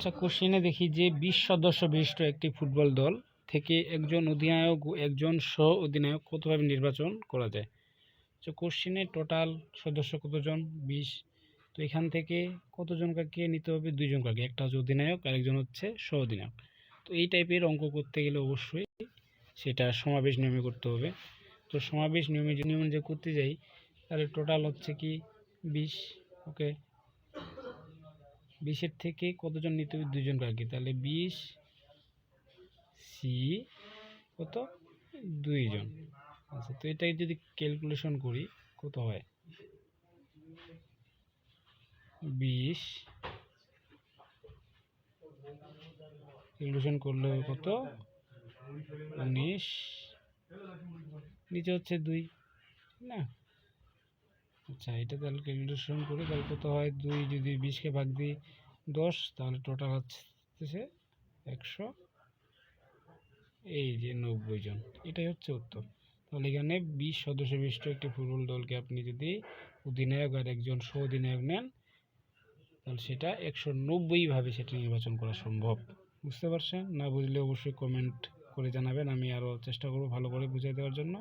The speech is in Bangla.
আচ্ছা কোশ্চেনে দেখি যে বিশ সদস্য বিশিষ্ট একটি ফুটবল দল থেকে একজন অধিনায়ক ও একজন সহ অধিনায়ক কতভাবে নির্বাচন করা যায়? তো কোশ্চেনে টোটাল সদস্য কতজন? বিশ। তো এখান থেকে কতজন কাকে নিতে হবে? দুইজন কাকে একটা হচ্ছে অধিনায়ক আর একজন হচ্ছে সহ অধিনায়ক তো এই টাইপের অঙ্ক করতে গেলে অবশ্যই সেটা সমাবেশ নিয়মে করতে হবে। তো সমাবেশ নিয়মে নিয়ম যে করতে যাই, তাহলে টোটাল হচ্ছে কি? বিশ। ওকে বিশের থেকে কতজন নিতে হবে? দুজন কাকে তাহলে বিশ, সি কত? দুইজন। আচ্ছা তো এটাই যদি ক্যালকুলেশন করি, কত হয়? বিশ। ক্যালকুলেশন করলে কত? উনিশ। নিচে হচ্ছে দুই, না? আচ্ছা এটা তাহলে ক্যালকুলেশন করে তাহলে কত হয়? দুই যদি বিশকে ভাগ দিই দশ, তাহলে টোটাল হচ্ছে একশো। এই যে নব্বই জন, এটাই হচ্ছে উত্তর। তাহলে এখানে বিশ সদস্য বিশিষ্ট একটি ফুটবল দলকে আপনি যদি অধিনায়ক আর একজন সহ অধিনায়ক নেন, তাহলে সেটা একশো নব্বই ভাবে সেটা নির্বাচন করা সম্ভব। বুঝতে পারছেন? না বুঝলে অবশ্যই কমেন্ট করে জানাবেন, আমি আরও চেষ্টা করব ভালো করে বুঝিয়ে দেওয়ার জন্য।